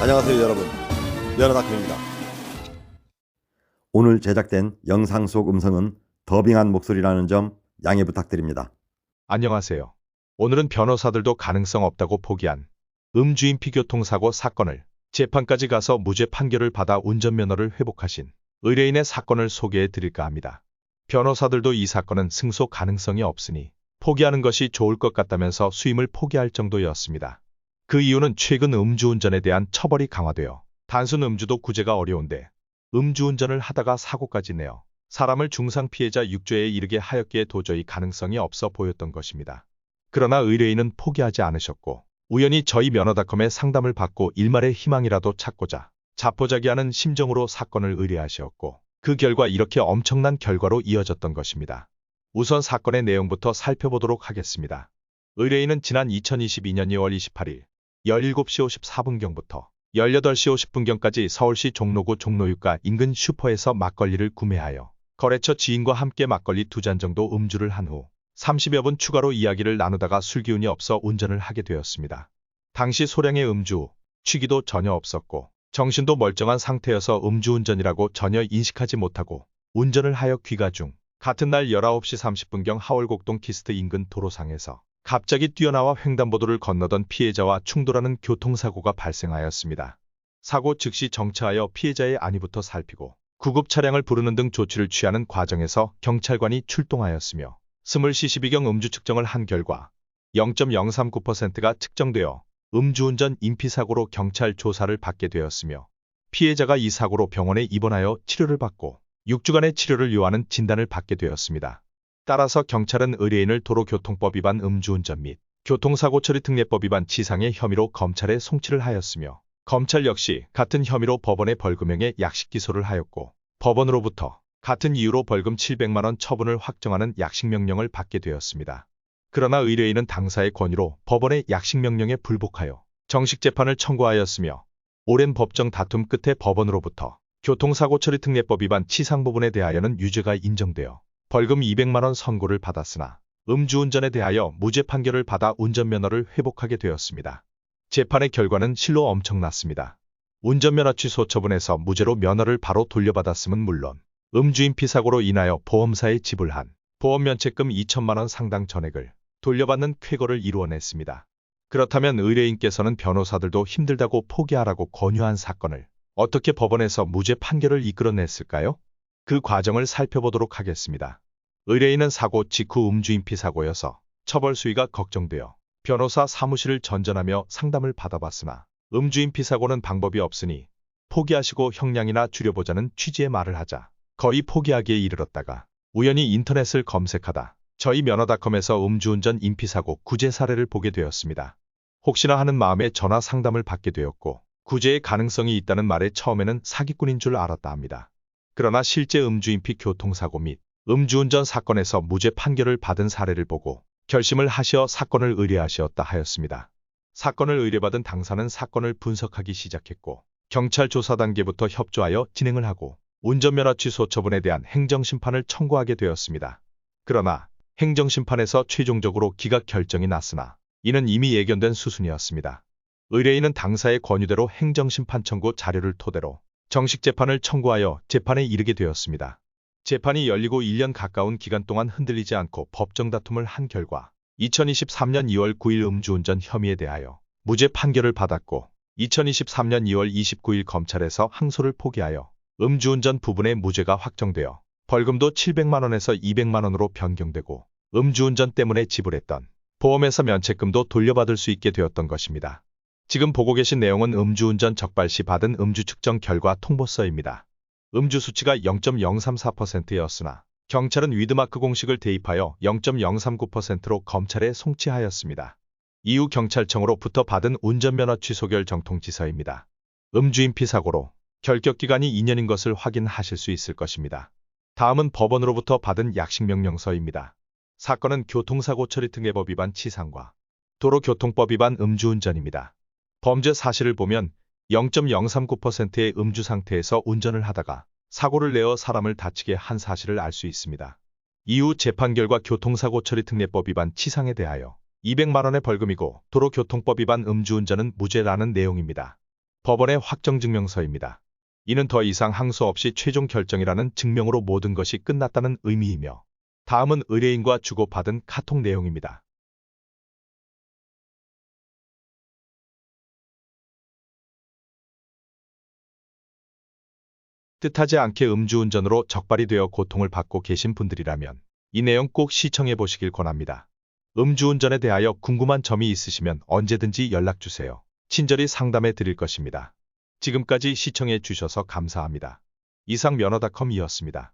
안녕하세요 여러분 연어다크입니다 오늘 제작된 영상 속 음성은 더빙한 목소리라는 점 양해 부탁드립니다 안녕하세요. 오늘은 변호사들도 가능성 없다고 포기한 음주인피 교통사고 사건을 재판까지 가서 무죄 판결을 받아 운전면허를 회복하신 의뢰인의 사건을 소개해 드릴까 합니다. 변호사들도 이 사건은 승소 가능성이 없으니 포기하는 것이 좋을 것 같다면서 수임을 포기할 정도였습니다. 그 이유는 최근 음주운전에 대한 처벌이 강화되어 단순 음주도 구제가 어려운데 음주운전을 하다가 사고까지 내어 사람을 중상 피해자 6조에 이르게 하였기에 도저히 가능성이 없어 보였던 것입니다. 그러나 의뢰인은 포기하지 않으셨고 우연히 저희 면허닷컴에 상담을 받고 일말의 희망이라도 찾고자 자포자기하는 심정으로 사건을 의뢰하셨고 그 결과 이렇게 엄청난 결과로 이어졌던 것입니다. 우선 사건의 내용부터 살펴보도록 하겠습니다. 의뢰인은 지난 2022년 2월 28일 17시 54분경부터 18시 50분경까지 서울시 종로구 종로유가 인근 슈퍼에서 막걸리를 구매하여 거래처 지인과 함께 막걸리 두 잔 정도 음주를 한 후 30여 분 추가로 이야기를 나누다가 술 기운이 없어 운전을 하게 되었습니다. 당시 소량의 음주, 취기도 전혀 없었고 정신도 멀쩡한 상태여서 음주운전이라고 전혀 인식하지 못하고 운전을 하여 귀가 중 같은 날 19시 30분경 하월곡동 키스트 인근 도로상에서 갑자기 뛰어나와 횡단보도를 건너던 피해자와 충돌하는 교통사고가 발생하였습니다. 사고 즉시 정차하여 피해자의 안위부터 살피고 구급 차량을 부르는 등 조치를 취하는 과정에서 경찰관이 출동하였으며 스물 시시비경 음주 측정을 한 결과 0.039%가 측정되어 음주운전 인피사고로 경찰 조사를 받게 되었으며 피해자가 이 사고로 병원에 입원하여 치료를 받고 6주간의 치료를 요하는 진단을 받게 되었습니다. 따라서 경찰은 의뢰인을 도로교통법 위반 음주운전 및 교통사고 처리 특례법 위반 치상의 혐의로 검찰에 송치를 하였으며 검찰 역시 같은 혐의로 법원에 벌금형에 약식 기소를 하였고 법원으로부터 같은 이유로 벌금 700만 원 처분을 확정하는 약식 명령을 받게 되었습니다. 그러나 의뢰인은 당사의 권유로 법원의 약식 명령에 불복하여 정식 재판을 청구하였으며 오랜 법정 다툼 끝에 법원으로부터 교통사고 처리 특례법 위반 치상 부분에 대하여는 유죄가 인정되어 벌금 200만원 선고를 받았으나 음주운전에 대하여 무죄 판결을 받아 운전면허를 회복하게 되었습니다. 재판의 결과는 실로 엄청났습니다. 운전면허 취소 처분에서 무죄로 면허를 바로 돌려받았음은 물론 음주인 피 사고로 인하여 보험사에 지불한 보험면책금 2천만원 상당 전액을 돌려받는 쾌거를 이루어냈습니다. 그렇다면 의뢰인께서는 변호사들도 힘들다고 포기하라고 권유한 사건을 어떻게 법원에서 무죄 판결을 이끌어냈을까요? 그 과정을 살펴보도록 하겠습니다. 의뢰인은 사고 직후 음주인 피 사고여서 처벌 수위가 걱정되어 변호사 사무실을 전전하며 상담을 받아봤으나 음주인 피 사고는 방법이 없으니 포기하시고 형량이나 줄여보자는 취지의 말을 하자 거의 포기하기에 이르렀다가 우연히 인터넷을 검색하다 저희 면허닷컴에서 음주운전 인피사고 구제 사례를 보게 되었습니다. 혹시나 하는 마음에 전화 상담을 받게 되었고 구제의 가능성이 있다는 말에 처음에는 사기꾼인 줄 알았다 합니다. 그러나 실제 음주인피 교통사고 및 음주운전 사건에서 무죄 판결을 받은 사례를 보고 결심을 하시어 사건을 의뢰하시었다 하였습니다. 사건을 의뢰받은 당사는 사건을 분석하기 시작했고 경찰 조사 단계부터 협조하여 진행을 하고 운전면허 취소 처분에 대한 행정심판을 청구하게 되었습니다. 그러나 행정심판에서 최종적으로 기각 결정이 났으나 이는 이미 예견된 수순이었습니다. 의뢰인은 당사의 권유대로 행정심판 청구 자료를 토대로 정식 재판을 청구하여 재판에 이르게 되었습니다. 재판이 열리고 1년 가까운 기간 동안 흔들리지 않고 법정 다툼을 한 결과 2023년 2월 9일 음주운전 혐의에 대하여 무죄 판결을 받았고 2023년 2월 29일 검찰에서 항소를 포기하여 음주운전 부분의 무죄가 확정되어 벌금도 700만원에서 200만원으로 변경되고 음주운전 때문에 지불했던 보험에서 면책금도 돌려받을 수 있게 되었던 것입니다. 지금 보고 계신 내용은 음주운전 적발 시 받은 음주 측정 결과 통보서입니다. 음주 수치가 0.034%였으나 경찰은 위드마크 공식을 대입하여 0.039%로 검찰에 송치하였습니다. 이후 경찰청으로부터 받은 운전면허 취소결 정통지서입니다. 음주인 피 사고로 결격기간이 2년인 것을 확인하실 수 있을 것입니다. 다음은 법원으로부터 받은 약식명령서입니다. 사건은 교통사고 처리 특례법 위반 치상과 도로교통법 위반 음주운전입니다. 범죄 사실을 보면 0.039%의 음주 상태에서 운전을 하다가 사고를 내어 사람을 다치게 한 사실을 알 수 있습니다. 이후 재판 결과 교통사고 처리 특례법 위반 치상에 대하여 200만원의 벌금이고 도로교통법 위반 음주운전은 무죄라는 내용입니다. 법원의 확정증명서입니다. 이는 더 이상 항소 없이 최종 결정이라는 증명으로 모든 것이 끝났다는 의미이며 다음은 의뢰인과 주고받은 카톡 내용입니다. 뜻하지 않게 음주운전으로 적발이 되어 고통을 받고 계신 분들이라면 이 내용 꼭 시청해 보시길 권합니다. 음주운전에 대하여 궁금한 점이 있으시면 언제든지 연락 주세요. 친절히 상담해 드릴 것입니다. 지금까지 시청해 주셔서 감사합니다. 이상 면허닷컴이었습니다.